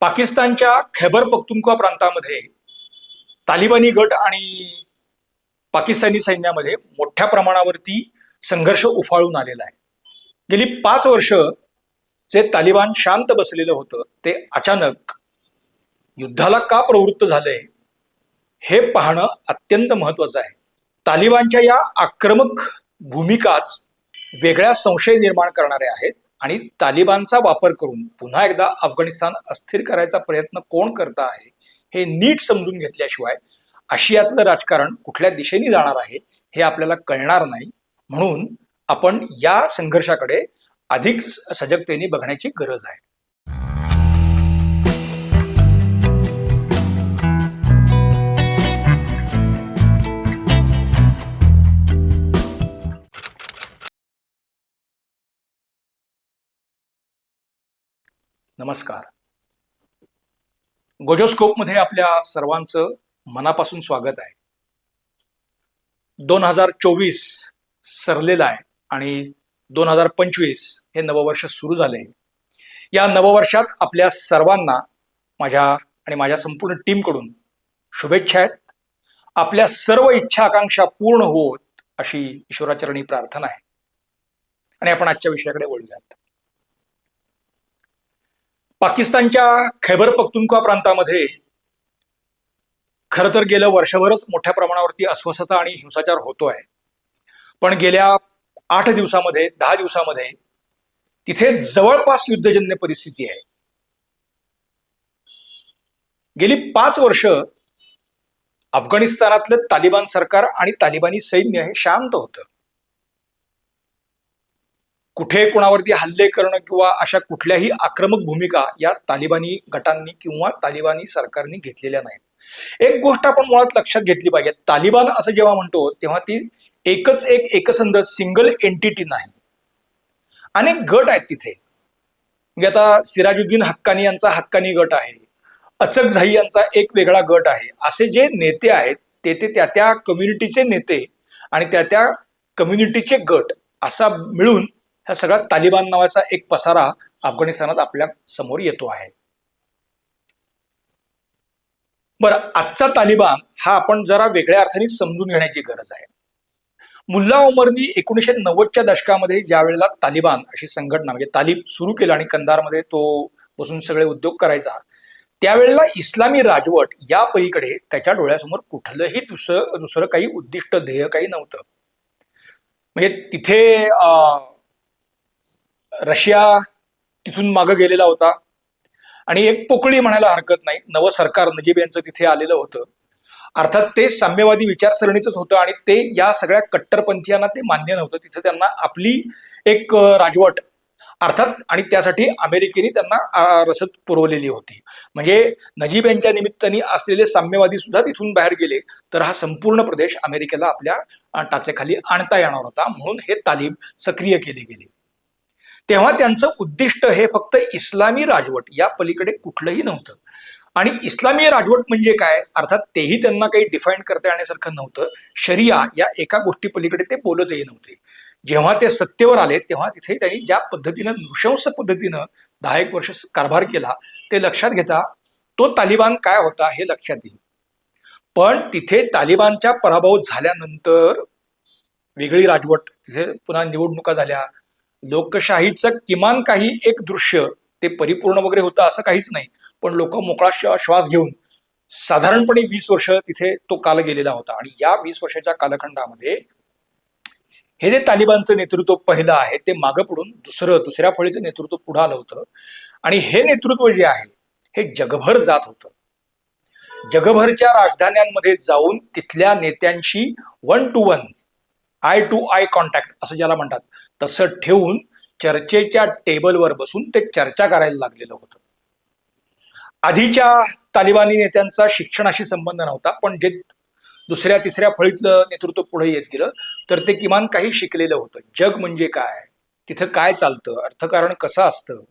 पाकिस्तानच्या खैबर पख्तुनख्वा प्रांतामध्ये तालिबानी गट आणि पाकिस्तानी सैन्यामध्ये मोठ्या प्रमाणावरती संघर्ष उफाळून आलेला आहे. गेली पाच वर्ष जे तालिबान शांत बसलेलं होतं ते अचानक युद्धाला का प्रवृत्त झालंय हे पाहणं अत्यंत महत्वाचं आहे. तालिबानच्या या आक्रमक भूमिकाच वेगळ्या संशय निर्माण करणारे आहेत. आणि तालिबानचा वापर करून पुन्हा एकदा अफगाणिस्तान अस्थिर करायचा प्रयत्न कोण करत आहे हे नीट समजून घेतल्याशिवाय आशियातलं राजकारण कुठल्या दिशेने जाणार आहे हे आपल्याला कळणार नाही. म्हणून आपण या संघर्षाकडे अधिक सजगतेने बघण्याची गरज आहे. नमस्कार. गोजोस्कोपमध्ये आपल्या सर्वांचं मनापासून स्वागत आहे. दोन हजार चोवीस सरलेलं आहे आणि दोन हजार पंचवीस हे नववर्ष सुरू झाले या नववर्षात आपल्या सर्वांना माझ्या आणि माझ्या संपूर्ण टीमकडून शुभेच्छा आहेत. आपल्या सर्व इच्छा आकांक्षा पूर्ण होत अशी ईश्वराचरणी प्रार्थना आहे. आणि आपण आजच्या विषयाकडे वळूयात. पाकिस्तानच्या खैबर पख्तुनख्वा प्रांतामध्ये खरं तर गेलं वर्षभरच मोठ्या प्रमाणावरती अस्वस्थता आणि हिंसाचार होतो आहे पण गेल्या आठ दिवसामध्ये दहा दिवसामध्ये तिथे जवळपास युद्धजन्य परिस्थिती आहे. गेली पाच वर्ष अफगाणिस्तानातलं तालिबान सरकार आणि तालिबानी सैन्य हे शांत होतं. कुठे कोणावरती हल्ले करणं किंवा अशा कुठल्याही आक्रमक भूमिका या तालिबानी गटांनी किंवा तालिबानी सरकारने घेतलेल्या नाहीत. एक गोष्ट आपण मुळात लक्षात घेतली पाहिजे. तालिबान असं जेव्हा म्हणतो तेव्हा ती एकच एक एकसंध सिंगल एंटिटी नाही. अनेक गट आहेत तिथे. म्हणजे आता सिराजुद्दीन हक्कानी यांचा हक्कानी गट आहे. अचक झाई यांचा एक वेगळा गट आहे. असे जे नेते आहेत ते ते त्या त्या कम्युनिटीचे नेते आणि त्या त्या कम्युनिटीचे गट असा मिळून ह्या सगळ्या तालिबान नावाचा एक पसारा अफगाणिस्तानात आपल्यासमोर येतो आहे. बरं आजचा तालिबान हा आपण जरा वेगळ्या अर्थाने समजून घेण्याची गरज आहे. मुल्ला उमरनी एकोणीसशे नव्वदच्या दशकामध्ये ज्या वेळेला तालिबान अशी संघटना म्हणजे तालिब सुरू केलं आणि कंदारमध्ये तो बसून सगळे उद्योग करायचा त्यावेळेला इस्लामी राजवट या पलीकडे त्याच्या डोळ्यासमोर कुठलंही दुसरं दुसरं काही उद्दिष्ट ध्येय काही नव्हतं. म्हणजे तिथे अं, रशिया तिथून मागं गेलेला होता. आणि एक पोकळी म्हणायला हरकत नाही. नवं सरकार नजीब यांचं तिथे आलेलं होतं. अर्थात ते साम्यवादी विचारसरणीच होतं आणि ते या सगळ्या कट्टरपंथीयांना ते मान्य नव्हतं. तिथे त्यांना आपली एक राजवट अर्थात आणि त्यासाठी अमेरिकेने त्यांना रसद पुरवलेली होती. म्हणजे नजीब यांच्या निमित्ताने असलेले साम्यवादी सुद्धा तिथून बाहेर गेले तर हा संपूर्ण प्रदेश अमेरिकेला आपल्या टाचेखाली आणता येणार होता. म्हणून हे तालीम सक्रिय केले गेले. तेव्हा त्यांचं उद्दिष्ट हे फक्त इस्लामी राजवट या पलीकडे कुठलंही नव्हतं. आणि इस्लामी राजवट म्हणजे काय? अर्थात तेही त्यांना काही डिफाईन करता येण्यासारखं नव्हतं. शरिया या एका गोष्टी पलीकडे ते बोलतही नव्हते. जेव्हा ते सत्तेवर आले तेव्हा तिथे त्यांनी ज्या पद्धतीनं नृशंस पद्धतीनं दहा एक वर्ष कारभार केला ते लक्षात घेता तो तालिबान काय होता हे लक्षात येईल. पण तिथे तालिबानच्या पराभव झाल्यानंतर वेगळी राजवट तिथे पुन्हा निवडणुका झाल्या लोकशाहीचं किमान काही एक दृश्य ते परिपूर्ण वगैरे होतं असं काहीच नाही. पण लोक मोकळा श्वास घेऊन साधारणपणे वीस वर्ष तिथे तो काल गेलेला होता. आणि या वीस वर्षाच्या कालखंडामध्ये हे जे तालिबानचं नेतृत्व पहिलं आहे ते मागं पडून दुसरं दुसऱ्या फळीचं नेतृत्व पुढं आलं होतं. आणि हे नेतृत्व जे आहे हे जगभर जात होतं. जगभरच्या राजधान्यांमध्ये जाऊन तिथल्या नेत्यांशी one to one eye to eye contact असं ज्याला म्हणतात तसं ठेवून चर्चेच्या टेबलवर बसून ते चर्चा करायला लागलेलं होतं. आधीच्या तालिबानी नेत्यांचा शिक्षणाशी संबंध नव्हता पण जे दुसऱ्या तिसऱ्या फळीतलं नेतृत्व पुढे येत गेलं तर ते किमान काही शिकलेलं होतं. जग म्हणजे काय? तिथं काय चालतं? अर्थकारण कसं असतं?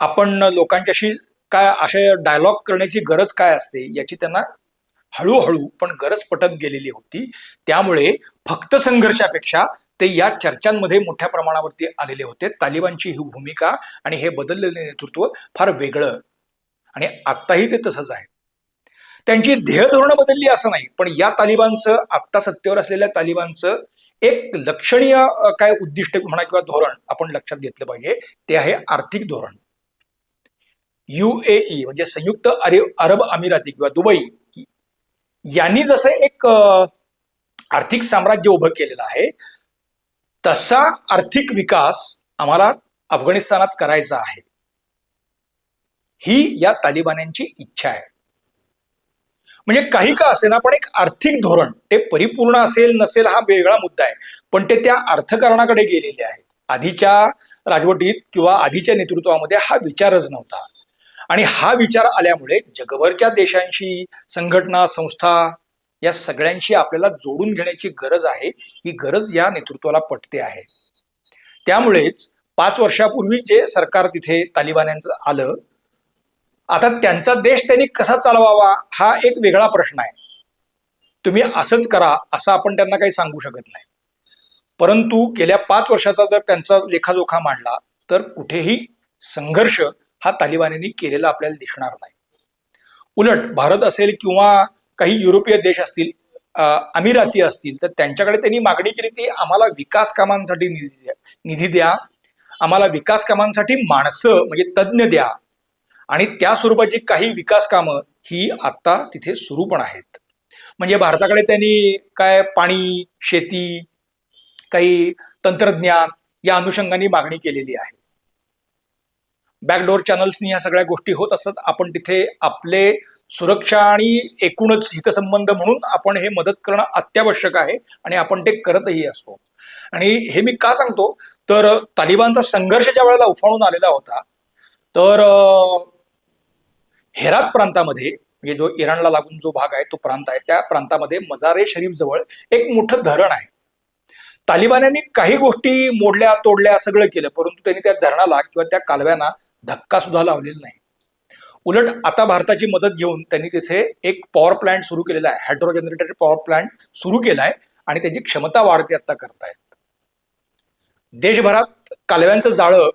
आपण लोकांच्याशी काय असे डायलॉग करण्याची गरज काय असते? याची त्यांना हळूहळू पण गरज पटत गेलेली होती. त्यामुळे फक्त संघर्षापेक्षा ते या चर्चांमध्ये मोठ्या प्रमाणावरती आलेले होते. तालिबानची ही भूमिका आणि हे बदललेले नेतृत्व फार वेगळं आणि आत्ताही ते तसंच आहे. त्यांची ध्येय धोरणं बदलली असं नाही पण या तालिबानचं आत्ता सत्तेवर असलेल्या तालिबानचं एक लक्षणीय काय उद्दिष्ट म्हणा किंवा धोरण आपण लक्षात घेतलं पाहिजे ते आहे आर्थिक धोरण. युएई म्हणजे संयुक्त अरे अरब अमिराती किंवा दुबई यांनी जसं एक आर्थिक साम्राज्य उभं केलेलं आहे तसा आर्थिक विकास आम्हाला अफगाणिस्तानात करायचा आहे. ही या तालिबान्यांची इच्छा आहे. म्हणजे काही का असेना पण एक आर्थिक धोरण ते परिपूर्ण असेल नसेल हा वेगळा मुद्दा आहे. पण ते त्या अर्थकारणाकडे गेलेले आहेत. आधीच्या राजवटीत किंवा आधीच्या नेतृत्वामध्ये हा विचारच नव्हता. आणि हा विचार आल्यामुळे जगभरच्या देशांशी संघटना संस्था या सगळ्यांशी आपल्याला जोडून घेण्याची गरज आहे. ही गरज या नेतृत्वाला पटते आहे. त्यामुळेच पाच वर्षापूर्वी जे सरकार तिथे तालिबान्यांचं आलं आता त्यांचा देश त्यांनी कसा चालवावा हा एक वेगळा प्रश्न आहे. तुम्ही असंच करा असं आपण त्यांना काही सांगू शकत नाही. परंतु गेल्या पाच वर्षाचा जर त्यांचा लेखाजोखा मांडला तर कुठेही संघर्ष हा तालिबान्यांनी केलेला आपल्याला दिसणार नाही. उलट भारत असेल किंवा काही युरोपीय देश असतील अमिराती असतील तर त्यांच्याकडे त्यांनी मागणी केली ती आम्हाला विकास कामांसाठी निधी द्या निधी द्या. आम्हाला विकास कामांसाठी माणसं म्हणजे तज्ज्ञ द्या. आणि त्या स्वरूपाची काही विकास कामं ही आता तिथे सुरू पण आहेत. म्हणजे भारताकडे त्यांनी काय पाणी शेती काही तंत्रज्ञान या अनुषंगाने मागणी केलेली आहे. बॅकडोर चॅनल्सनी ह्या सगळ्या गोष्टी होत असत आपण तिथे आपले सुरक्षा आणि एकूणच हितसंबंध म्हणून आपण हे मदत करणं अत्यावश्यक आहे आणि आपण ते करतही असतो. आणि हे मी का सांगतो? तर तालिबानचा संघर्ष ज्या वेळेला उफाळून आलेला होता. तर हेरात प्रांतामध्ये म्हणजे जो इराणला लागून जो भाग आहे तो प्रांत आहे त्या प्रांतामध्ये मजारे शरीफ जवळ एक मोठं धरण आहे. तालिबान्यांनी काही गोष्टी मोडल्या तोडल्या सगळं केलं परंतु त्यांनी त्या धरणाला किंवा त्या कालव्यांना धक्का सुद्धा लावलेला नाही. उलट आता भारताची मदत घेऊन त्यांनी तिथे एक पॉवर प्लांट सुरू केलेला आहे. हायड्रो जनरेटेड पॉवर प्लांट सुरू केला आहे आणि त्याची क्षमता वाढते आता करतायत. देशभरात कालव्यांचं जाळं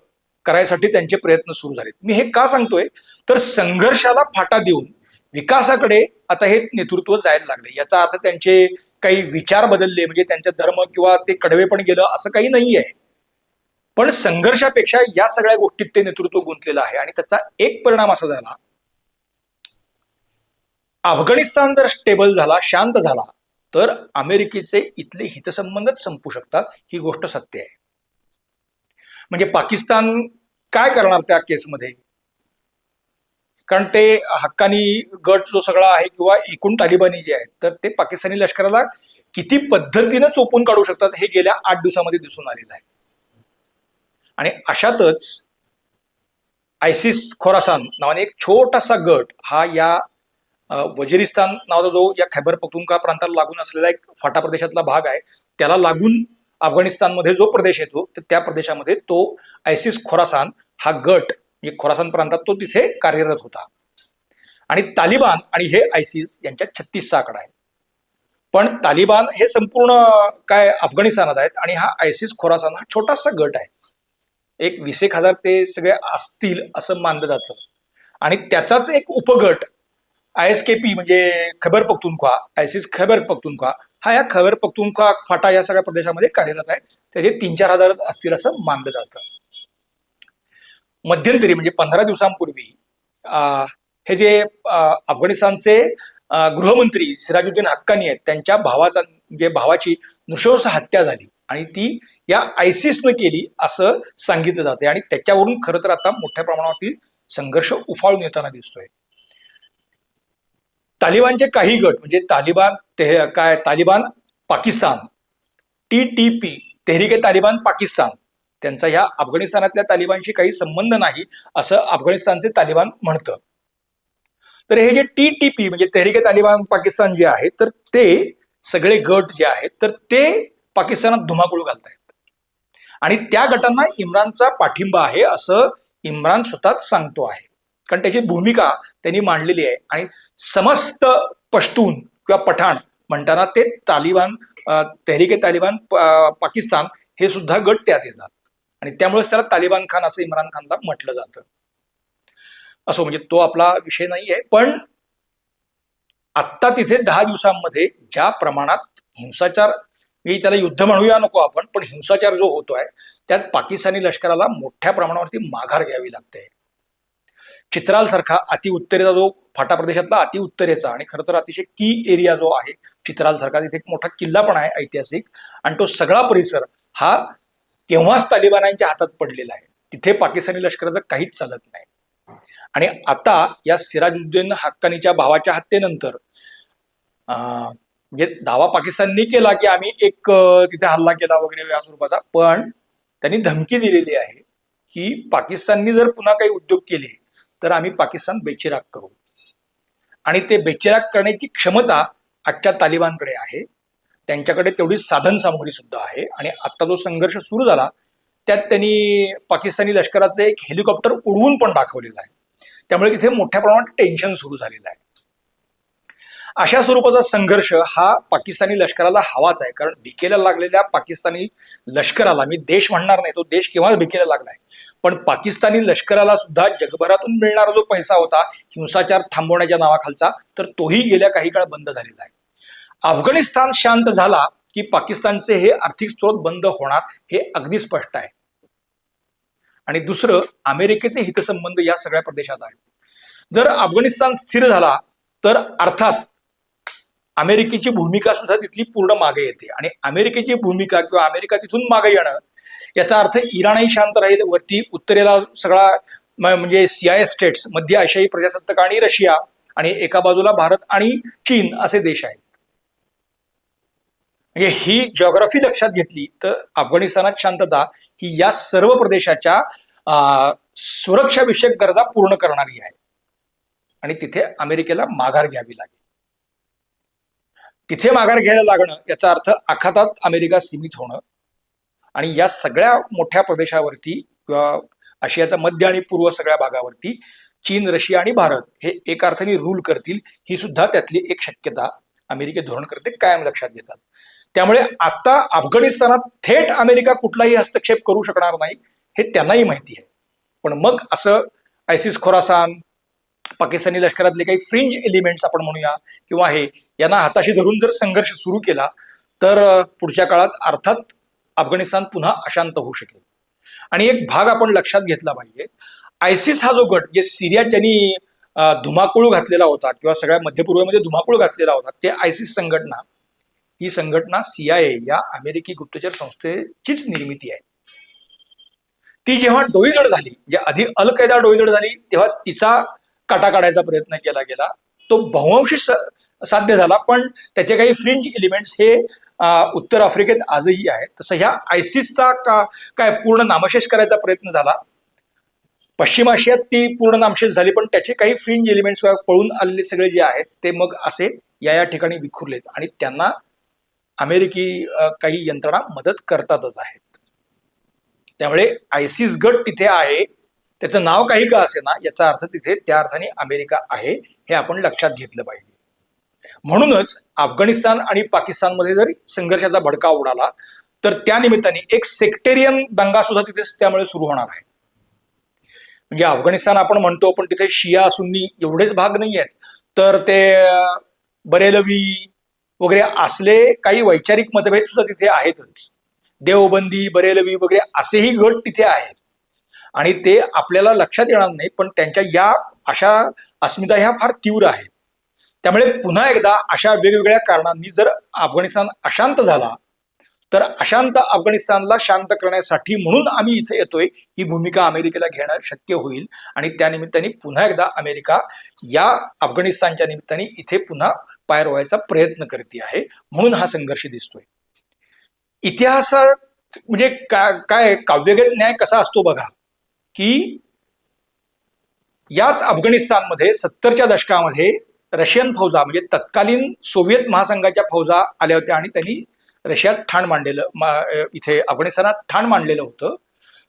करायसाठी त्यांचे प्रयत्न सुरू झालेत. मी हे का सांगतोय? तर संघर्षाला फाटा देऊन विकासाकडे आता हे नेतृत्व जायला लागले. याचा अर्थ त्यांचे काही विचार बदलले म्हणजे त्यांचा धर्म किंवा ते कडवे पण गेलं असं काही नाही आहे पण संघर्षापेक्षा या सगळ्या गोष्टीत ते नेतृत्व गुंतलेलं आहे. आणि त्याचा एक परिणाम असा झाला अफगाणिस्तान जर स्टेबल झाला शांत झाला तर अमेरिकेचे इथले हितसंबंधच संपू शकतात. ही गोष्ट सत्य आहे. म्हणजे पाकिस्तान काय करणार त्या केसमध्ये? कारण ते हक्कानी गट जो सगळा आहे किंवा एकूण तालिबानी जे आहेत तर ते पाकिस्तानी लष्कराला किती पद्धतीनं चोपून काढू शकतात हे गेल्या आठ दिवसामध्ये दिसून आलेलं आहे. आणि अशातच आयसिस खोरासान नावाने एक छोटासा गट हा या वजिरिस्तान नावाचा जो या खैबर पख्तूनख्वा प्रांताला लागून असलेला एक फाटा प्रदेशातला भाग आहे त्याला लागून अफगाणिस्तानमध्ये जो प्रदेश येतो तर त्या प्रदेशामध्ये तो आयसिस खोरासान हा गट म्हणजे खोरासान प्रांतात तो तिथे कार्यरत होता. आणि तालिबान आणि हे आयसिस यांच्यात छत्तीसचा आकडा आहे पण तालिबान हे संपूर्ण काय अफगाणिस्तानात आहेत आणि हा आयसिस खोरासान हा छोटासा गट आहे. एक वीस एक हजार ते सगळे असतील असं मानलं जातं. आणि त्याचाच एक उपगट आय एस के पी म्हणजे खबर पख्तुनख्वा आयसिस खबर पख्तुनख्वा हा या खबर पख्तुनख्वा फाटा या सगळ्या प्रदेशामध्ये कार्यरत आहे. त्याचे तीन चार हजारच असतील असं मानलं जातं. मध्यंतरी म्हणजे पंधरा दिवसांपूर्वी अं, हे जे अफगाणिस्तानचे गृहमंत्री सिराजुद्दीन हक्कानी आहेत त्यांच्या भावाचा म्हणजे भावाची नृशंस हत्या झाली. आणि ती या आयसिसनं केली असं सांगितलं जाते आणि त्याच्यावरून खरं तर आता मोठ्या प्रमाणावरती संघर्ष उफाळून येताना दिसतोय. तालिबानचे काही गट म्हणजे तालिबान ते काय Taliban Pakistan T T P Tehrik Taliban Pakistan त्यांचा ह्या अफगाणिस्तानातल्या तालिबानशी काही संबंध नाही असं अफगाणिस्तानचे तालिबान म्हणतं. तर हे जे टी टी पी म्हणजे तेहरीके तालिबान पाकिस्तान जे आहे तर ते सगळे गट जे आहेत तर ते पाकिस्तानात धुमाकूळ घालतायत. आणि त्या गटांना इम्रानचा पाठिंबा आहे असं इम्रान स्वतःच सांगतो आहे. कारण त्याची भूमिका त्यांनी मांडलेली आहे. आणि समस्त पश्तून किंवा पठाण म्हणताना ते तालिबान तहरीके तालिबान पाकिस्तान हे सुद्धा गट त्यात येतात. आणि त्यामुळेच त्याला तालिबान खान असं इम्रान खानला म्हटलं जातं. असो म्हणजे तो आपला विषय नाही आहे. पण आत्ता तिथे दहा दिवसांमध्ये ज्या प्रमाणात हिंसाचार मी त्याला युद्ध म्हणूया नको आपण पण हिंसाचार जो होतोय त्यात पाकिस्तानी लष्कराला मोठ्या प्रमाणावरती माघार घ्यावी लागते. चित्राल सारखा अतिउत्तरेचा जो फाटा प्रदेशातला अतिउत्तरेचा आणि खरं तर अतिशय की एरिया जो आहे चित्राल सारखा तिथे एक मोठा किल्ला पण आहे ऐतिहासिक आणि तो सगळा परिसर हा केव्हाच तालिबानांच्या हातात पडलेला आहे. तिथे पाकिस्तानी लष्कराचं काहीच चालत नाही. आणि आता या सिराजुद्दीन हक्कानीच्या भावाच्या हत्येनंतर अं, म्हणजे दावा पाकिस्ताननी केला की आम्ही एक तिथे हल्ला केला वगैरे या स्वरूपाचा. पण त्यांनी धमकी दिलेली आहे की पाकिस्ताननी जर पुन्हा काही उद्योग केले तर आम्ही पाकिस्तान बेचिराग करू. आणि ते बेचिराग करण्याची क्षमता आजच्या तालिबानकडे आहे. त्यांच्याकडे तेवढी साधन सामुग्री सुद्धा आहे. आणि आता जो संघर्ष सुरू झाला त्यात त्यांनी पाकिस्तानी लष्कराचं एक हेलिकॉप्टर उडवून पण दाखवलेलं आहे. त्यामुळे तिथे मोठ्या प्रमाणात टेन्शन सुरू झालेलं आहे. अशा स्वरूपाचा संघर्ष हा पाकिस्तानी लष्कराला हवाच आहे. कारण भिकेला लागलेल्या पाकिस्तानी लष्कराला मी देश म्हणणार नाही तो देश केव्हा भिकेला लागलाय पण पाकिस्तानी लष्कराला सुद्धा जगभरातून मिळणारा जो पैसा होता हिंसाचार थांबवण्याच्या नावाखालचा तर तोही गेल्या काही काळ बंद झालेला आहे. अफगाणिस्तान शांत झाला की पाकिस्तानचे हे आर्थिक स्रोत बंद होणार हे अगदी स्पष्ट आहे. आणि दुसरं अमेरिकेचे हितसंबंध या सगळ्या प्रदेशात आहेत. जर अफगाणिस्तान स्थिर झाला तर अर्थात अमेरिकेची भूमिका सुद्धा तिथली पूर्ण मागे येते. आणि अमेरिकेची भूमिका किंवा अमेरिका तिथून मागे येणं याचा अर्थ इराणही शांत राहील वरती उत्तरेला सगळा म्हणजे सीआय स्टेट्स मध्य आशियाई प्रजासत्ताक आणि रशिया आणि एका बाजूला भारत आणि चीन असे देश आहेत. म्हणजे ही जॉग्राफी लक्षात घेतली तर अफगाणिस्तानात शांतता ही या सर्व प्रदेशाच्या अं, सुरक्षाविषयक गरजा पूर्ण करणारी आहे. आणि तिथे अमेरिकेला माघार घ्यावी लागेल. तिथे माघार घ्यायला लागणं याचा अर्थ आखातात अमेरिका सीमित होणं. आणि या सगळ्या मोठ्या प्रदेशावरती किंवा आशियाचा मध्य आणि पूर्व सगळ्या भागावरती चीन रशिया आणि भारत हे एक अर्थाने रूल करतील ही सुद्धा त्यातली एक शक्यता अमेरिके धोरणकर्ते कायम लक्षात घेतात. त्यामुळे आता अफगाणिस्तानात थेट अमेरिका कुठलाही हस्तक्षेप करू शकणार नाही हे त्यांनाही माहिती आहे. पण मग असं आयसिस खोरासान पाकिस्तानी लष्करातले काही फ्रिंज एलिमेंट्स आपण म्हणूया किंवा हे यांना हाताशी धरून जर संघर्ष सुरू केला तर पुढच्या काळात अर्थात अफगाणिस्तान पुन्हा अशांत होऊ शकेल. आणि एक भाग आपण लक्षात घेतला पाहिजे आयसिस हा जो गट जे सिरियात ज्यांनी धुमाकूळ घातलेला होता किंवा सगळ्या मध्यपूर्वेमध्ये धुमाकूळ घातलेला होता ते आयसिस संघटना ही संघटना सीआयए या अमेरिकी गुप्तचर संस्थेचीच निर्मिती आहे. ती जेव्हा डोईजड झाली म्हणजे आधी अल कैदा डोईजड झाली तेव्हा तिचा काटा काढायचा प्रयत्न केला गेला. तो बहुअंशी स- साध्य झाला पण त्याचे काही फ्रिंज एलिमेंट्स हे उत्तर आफ्रिकेत आजही आहेत. तसं ह्या आयसिसचा का काय पूर्ण नामशेष करायचा प्रयत्न झाला. पश्चिम आशियात ती पूर्ण नामशेष झाली पण त्याचे काही फ्रिंज एलिमेंट्स पळून आलेले सगळे जे आहेत ते मग असे या या ठिकाणी विखुरलेत. आणि त्यांना अमेरिकी काही यंत्रणा मदत करतातच आहेत. त्यामुळे आयसिस गट तिथे आहे. त्याचं नाव काही का असे ना याचा अर्थ तिथे त्या अर्थाने अमेरिका आहे हे आपण लक्षात घेतलं पाहिजे. म्हणूनच अफगाणिस्तान आणि पाकिस्तानमध्ये जर संघर्षाचा भडका उडाला तर त्या निमित्ताने एक सेक्टेरियन दंगा सुद्धा तिथे त्यामुळे सुरू होणार आहे. म्हणजे अफगाणिस्तान आपण म्हणतो पण तिथे शिया सुन्नी एवढेच भाग नाही आहेत तर ते बरेलवी वगैरे असले काही वैचारिक मतभेद सुद्धा तिथे आहेतच. देवबंदी बरेलवी वगैरे असेही गट तिथे आहेत. आणि ते आपल्याला लक्षात येणार नाही पण त्यांच्या या अशा अस्मिता ह्या फार तीव्र आहेत. त्यामुळे पुन्हा एकदा अशा वेगवेगळ्या कारणांनी जर अफगाणिस्तान अशांत झाला तर अशांत अफगाणिस्तानला शांत करण्यासाठी म्हणून आम्ही इथे येतोय ही भूमिका अमेरिकेला घेणं शक्य होईल. आणि त्या निमित्ताने पुन्हा एकदा अमेरिका या अफगाणिस्तानच्या निमित्ताने इथे पुन्हा पाय रोवायचा प्रयत्न करते आहे म्हणून हा संघर्ष दिसतोय. इतिहासात म्हणजे का काय काव्यगत न्याय कसा असतो बघा. की याच अफगाणिस्तानमध्ये सत्तरच्या दशकामध्ये रशियन फौजा म्हणजे तत्कालीन सोव्हिएत महासंघाच्या फौजा आल्या होत्या आणि त्यांनी रशियात ठाण मांडलेलं इथे अफगाणिस्तानात ठाण मांडलेलं होतं.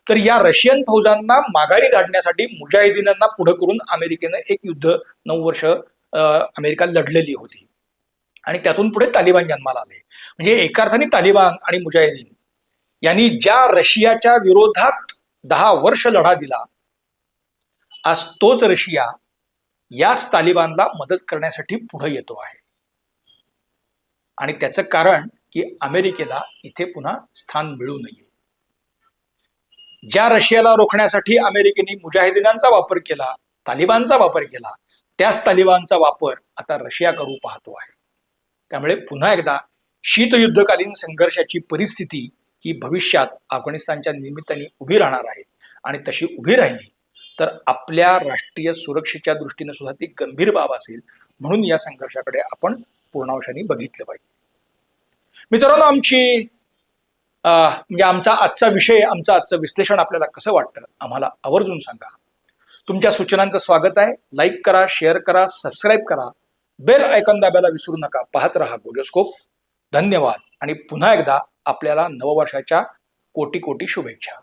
तर या रशियन फौजांना माघारी धाडण्यासाठी मुजाहिदीनांना पुढे करून अमेरिकेनं एक युद्ध नऊ वर्ष अमेरिका लढलेली होती. आणि त्यातून पुढे तालिबान जन्माला आले. म्हणजे एका अर्थाने तालिबान आणि मुजाहिदीन यांनी ज्या रशियाच्या विरोधात दहा वर्ष लढा दिला. आज तोच रशिया याच तालिबानला मदत करण्यासाठी पुढे येतो आहे. आणि त्याचं कारण की अमेरिकेला इथे पुन्हा स्थान मिळू नये. ज्या रशियाला रोखण्यासाठी अमेरिकेने मुजाहिदीनांचा वापर केला तालिबानचा वापर केला त्याच तालिबानचा वापर आता रशिया करू पाहतो आहे. त्यामुळे पुन्हा एकदा शीतयुद्धकालीन संघर्षाची परिस्थिती ही भविष्यात अफगाणिस्तानच्या निमित्ताने उभी राहणार आहे आणि तशी उभी राहिली तर आपल्या राष्ट्रीय सुरक्षेच्या दृष्टीने सुद्धा ती गंभीर बाब असेल म्हणून या संघर्षाकडे आपण पूर्णांशाने बघितलं पाहिजे. मित्रांनो आमची म्हणजे आमचा आजचा विषय आमचं आजचं विश्लेषण आपल्याला कसं वाटतं आम्हाला आवर्जून सांगा. तुमच्या सूचनांचं स्वागत आहे. लाईक करा शेअर करा सबस्क्राईब करा. बेल आयकॉन दाबायला विसरू नका. पाहत रहा गोजोस्कोप धन्यवाद. आणि पुन्हा एकदा आपल्याला नववर्षाच्या कोटी कोटी शुभेच्छा.